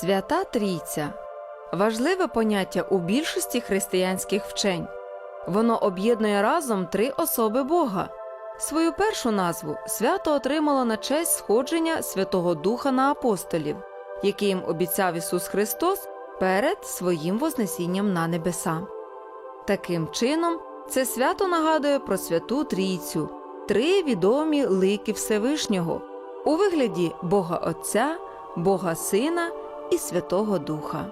Свята Трійця важливе поняття у більшості християнських вчень. Воно об'єднує разом три особи Бога. Свою першу назву свято отримало на честь сходження Святого Духа на апостолів, який їм обіцяв Ісус Христос перед своїм Вознесінням на небеса. Таким чином, це свято нагадує про Святу Трійцю, три відомі лики Всевишнього у вигляді Бога Отця, Бога Сина і Святого Духа.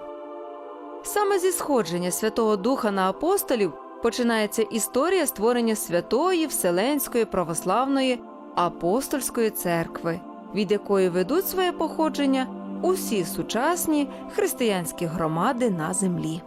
Саме зі сходження Святого Духа на апостолів починається історія створення Святої Вселенської православної апостольської церкви, від якої ведуть своє походження усі сучасні християнські громади на землі.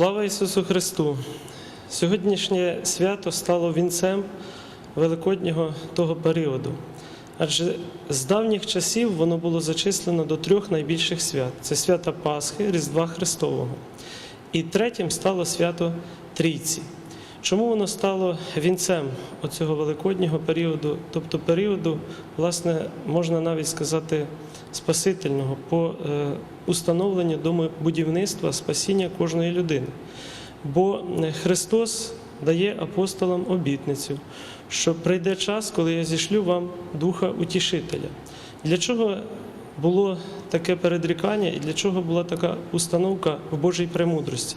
Слава Ісусу Христу! Сьогоднішнє свято стало вінцем великоднього того періоду. Адже з давніх часів воно було зачислено до трьох найбільших свят: це свята Пасхи, Різдва Христового. І третім стало свято Трійці. Чому воно стало вінцем оцього великоднього періоду, тобто періоду, власне, можна навіть сказати, спасительного по е, установленню домобудівництва спасіння кожної людини. Бо е, Христос дає апостолам обітницю, що прийде час, коли я зішлю вам Духа Утішителя. Для чого було таке передрікання і для чого була така установка в Божій премудрості?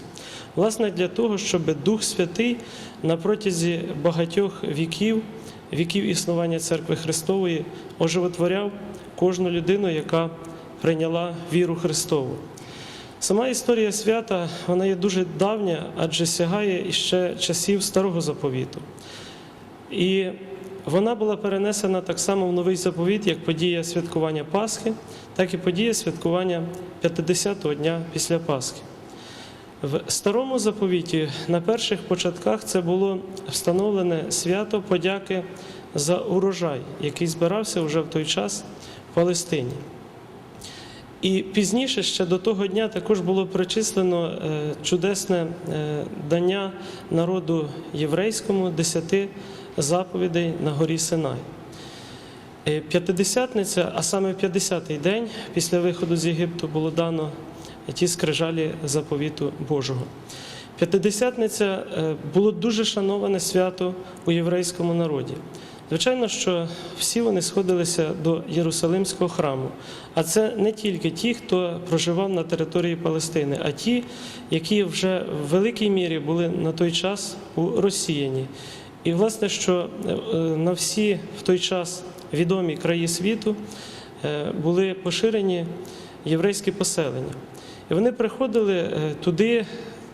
Власне, для того, щоб Дух Святий на протязі багатьох віків, віків існування Церкви Христової, оживотворяв кожну людину, яка прийняла віру Христову. Сама історія свята вона є дуже давня, адже сягає іще часів Старого Заповіту. І вона була перенесена так само в новий заповіт, як подія святкування Пасхи, так і подія святкування 50-го дня після Пасхи. В старому заповіті на перших початках це було встановлене свято подяки за урожай, який збирався вже в той час в Палестині. І пізніше ще до того дня також було причислено е, чудесне е, дання народу єврейському десяти заповідей на горі Синай. Е, П'ятидесятниця, а саме в 50-й день після виходу з Єгипту було дано ті скрижалі заповіту Божого. П'ятидесятниця е, було дуже шановане свято у єврейському народі. Звичайно, що всі вони сходилися до Єрусалимського храму, а це не тільки ті, хто проживав на території Палестини, а ті, які вже в великій мірі були на той час у Росіяні. І, власне, що е, на всі в той час відомі краї світу е, були поширені єврейські поселення. І вони приходили е, туди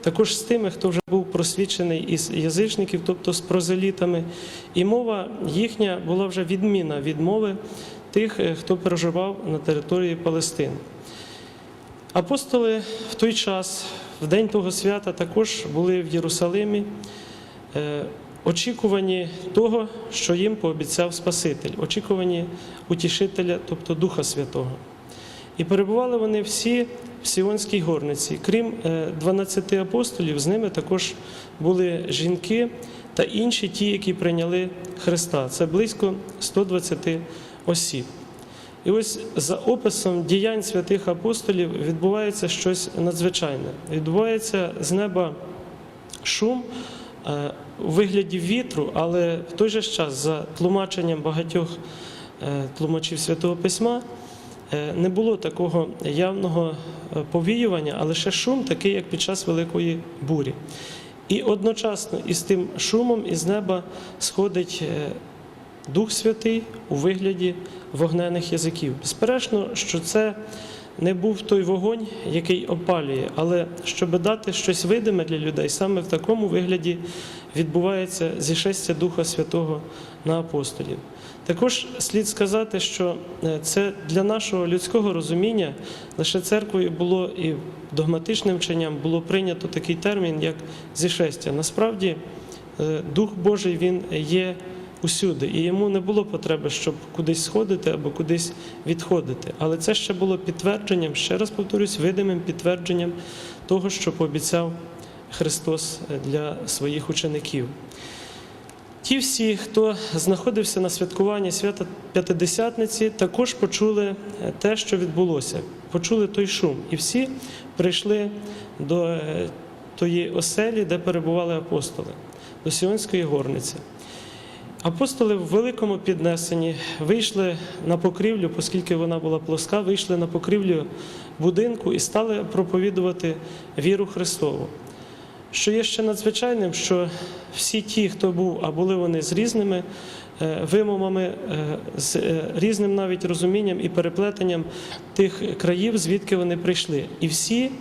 також з тими, хто вже був просвічений із язичників, тобто з прозелітами. І мова їхня була вже відміна від мови тих, е, хто проживав на території Палестини. Апостоли в той час, в день того свята, також були в Єрусалимі, е, очікувані того, що їм пообіцяв Спаситель, очікувані утішителя, тобто Духа Святого. І перебували вони всі в Сіонській горниці. Крім е, 12 апостолів, з ними також були жінки та інші ті, які прийняли Христа. Це близько 120 осіб. І ось за описом діянь святих апостолів відбувається щось надзвичайне. Відбувається з неба шум е, у вигляді вітру, але в той же час, за тлумаченням багатьох е, тлумачів Святого Письма, е, не було такого явного е, повіювання, а лише шум, такий, як під час великої бурі. І одночасно із тим шумом із неба сходить е, Дух Святий у вигляді вогнених язиків. Безперечно, що це не був той вогонь, який опалює, але щоб дати щось видиме для людей, саме в такому вигляді відбувається зішестя Духа Святого на апостолів. Також слід сказати, що е, це для нашого людського розуміння лише церквою було і догматичним вченням було прийнято такий термін, як зішестя. Насправді, е, Дух Божий він є усюди, і йому не було потреби, щоб кудись сходити або кудись відходити. Але це ще було підтвердженням, ще раз повторюсь, видимим підтвердженням того, що пообіцяв Христос для своїх учеників. Ті всі, хто знаходився на святкуванні свята П'ятидесятниці, також почули те, що відбулося, почули той шум. І всі прийшли до е, тої оселі, де перебували апостоли, до Сіонської горниці. Апостоли в великому піднесенні вийшли на покрівлю, оскільки вона була плоска, вийшли на покрівлю будинку і стали проповідувати віру Христову. Що є ще надзвичайним, що всі ті, хто був, а були вони з різними е, вимовами, е, з е, різним навіть розумінням і переплетенням тих країв, звідки вони прийшли. І всі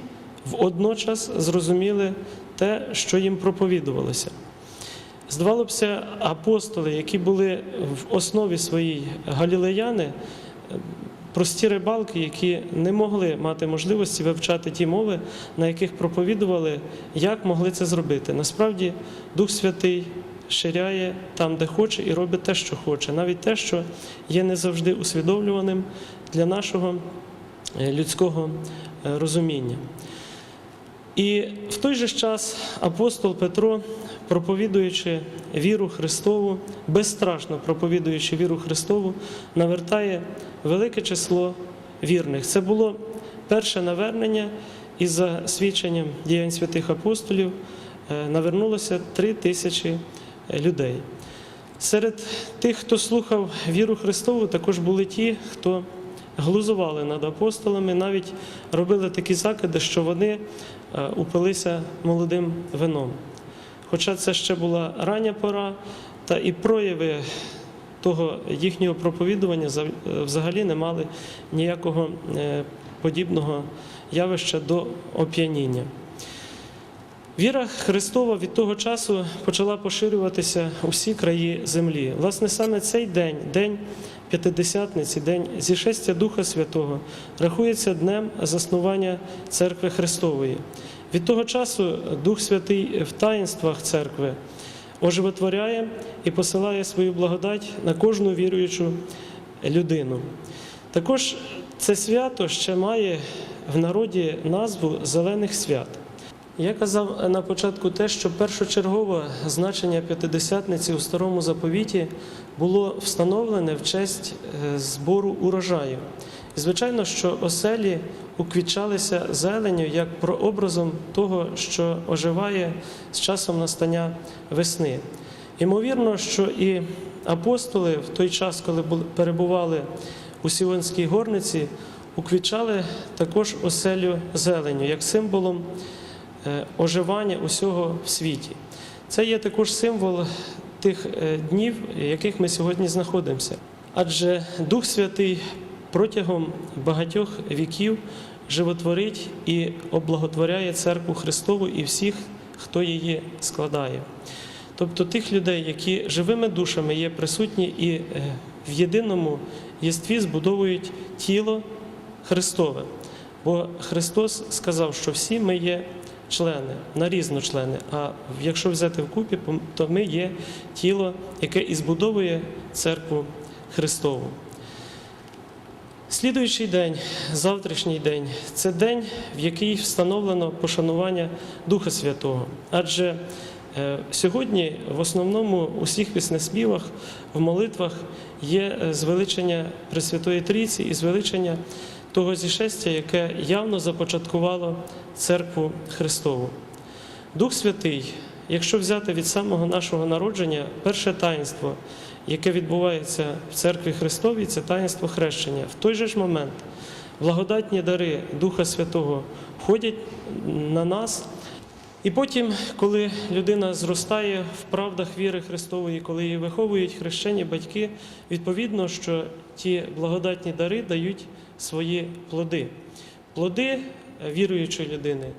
водночас зрозуміли те, що їм проповідувалося. Здавалося, апостоли, які були в основі своїй галілеяни, прості рибалки, які не могли мати можливості вивчати ті мови, на яких проповідували, як могли це зробити. Насправді, Дух Святий ширяє там, де хоче, і робить те, що хоче, навіть те, що є не завжди усвідомлюваним для нашого е, людського е, розуміння. І в той же час апостол Петро, проповідуючи віру Христову, безстрашно проповідуючи віру Христову, навертає велике число вірних. Це було перше навернення, і за свідченням діянь святих апостолів е, навернулося три тисячі людей. Серед тих, хто слухав віру Христову, також були ті, хто глузували над апостолами, навіть робили такі закиди, що вони упилися молодим вином. Хоча це ще була рання пора, та і прояви того їхнього проповідування е, взагалі не мали ніякого е, подібного явища до оп'яніння. Віра Христова від того часу почала поширюватися у всі краї землі. Власне, саме цей день, день П'ятидесятниці, день зішестя Духа Святого, рахується днем заснування церкви Христової. Від того часу Дух Святий в таїнствах церкви оживотворяє і посилає свою благодать на кожну віруючу людину. Також це свято ще має в народі назву зелених свят. Я казав на початку те, що першочергове значення п'ятидесятниці у старому заповіті було встановлене в честь е, збору урожаю. І звичайно, що оселі уквітчалися зеленю як прообразом того, що оживає з часом настання весни. Ймовірно, що і апостоли в той час, коли перебували у Сіонській горниці, уквітчали також оселю зеленю як символом оживання усього в світі. Це є також символ тих е, днів, в яких ми сьогодні знаходимося. Адже Дух Святий протягом багатьох віків животворить і облаготворяє церкву Христову і всіх, хто її складає. Тобто тих людей, які живими душами є присутні і е, в єдиному єстві збудовують тіло Христове. Бо Христос сказав, що всі ми є члени, на нарізно члени. А якщо взяти вкупі, то ми є тіло, яке і збудовує церкву Христову. Слідуючий день, завтрашній день, це день, в який встановлено пошанування Духа Святого. Адже Е, Сьогодні в основному у всіх піснеспівах, в молитвах є е, звеличення Пресвятої Трійці і звеличення того зішестя, яке явно започаткувало церкву Христову. Дух Святий, якщо взяти від самого нашого народження, перше таїнство, яке відбувається в церкві Христовій, це таїнство хрещення. В той же ж момент благодатні дари Духа Святого входять на нас. І потім, коли людина зростає в правдах віри Христової, коли її виховують хрещені батьки, відповідно, що ті благодатні дари дають свої плоди. Плоди е, віруючої людини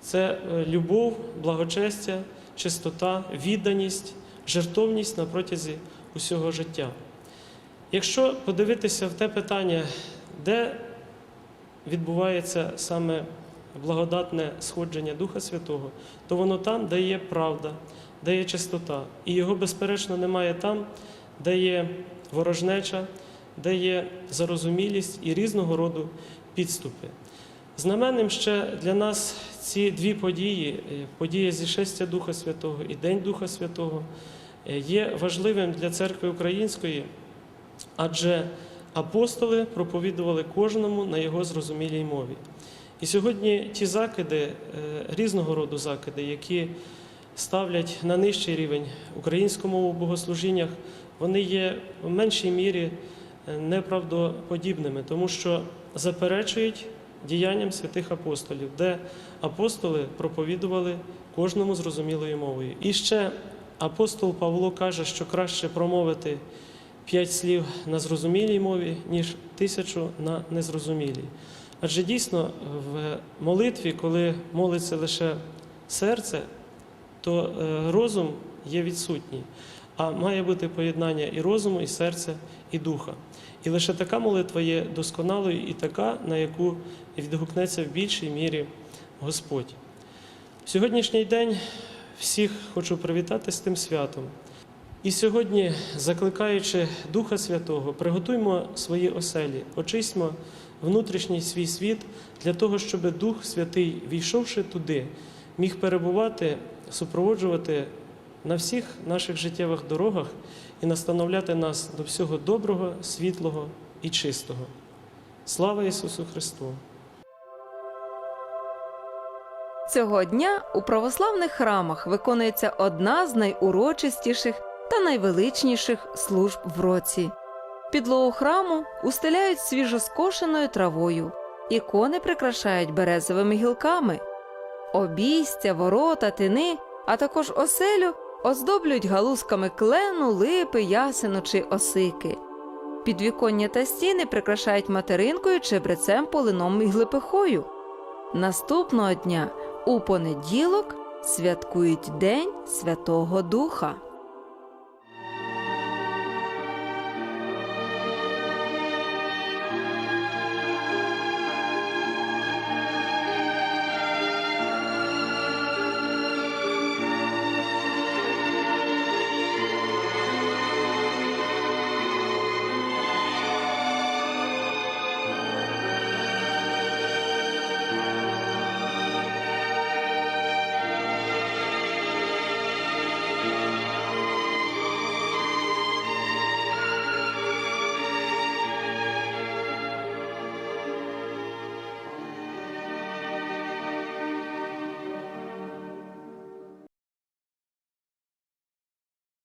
це е, любов, благочестя, чистота, відданість, жертовність на протязі усього життя. Якщо подивитися в те питання, де відбувається саме благодатне сходження Духа Святого, то воно там, де є правда, де є чистота. І його, безперечно, немає там, де є ворожнеча, де є зарозумілість і різного роду підступи. Знаменним ще для нас ці дві події, е, подія зішестя Духа Святого і День Духа Святого, е, є важливим для церкви української, адже апостоли проповідували кожному на його зрозумілій мові. І сьогодні ті закиди, е, різного роду закиди, які ставлять на нижчий рівень українську мову в богослужіннях, вони є в меншій мірі неправдоподібними, тому що заперечують діянням святих апостолів, де апостоли проповідували кожному зрозумілою мовою. І ще апостол Павло каже, що краще промовити п'ять слів на зрозумілій мові, ніж тисячу на незрозумілій. Адже дійсно в молитві, коли молиться лише серце, то е, розум є відсутній, а має бути поєднання і розуму, і серця, і духа. І лише така молитва є досконалою і така, на яку відгукнеться в більшій мірі Господь. В сьогоднішній день всіх хочу привітати з тим святом. І сьогодні, закликаючи Духа Святого, приготуймо свої оселі, очистьмо внутрішній свій світ для того, щоб Дух Святий, війшовши туди, міг перебувати, супроводжувати на всіх наших життєвих дорогах і настановляти нас до всього доброго, світлого і чистого. Слава Ісусу Христу! Цього дня у православних храмах виконується одна з найурочистіших та найвеличніших служб в році. Підлогу храму устеляють свіжоскошеною травою, ікони прикрашають березовими гілками, обійстя, ворота, тини, а також оселю оздоблюють галузками клену, липи, ясену чи осики. Підвіконня та стіни прикрашають материнкою, чебрецем, полином і глипихою. Наступного дня у понеділок святкують День Святого Духа.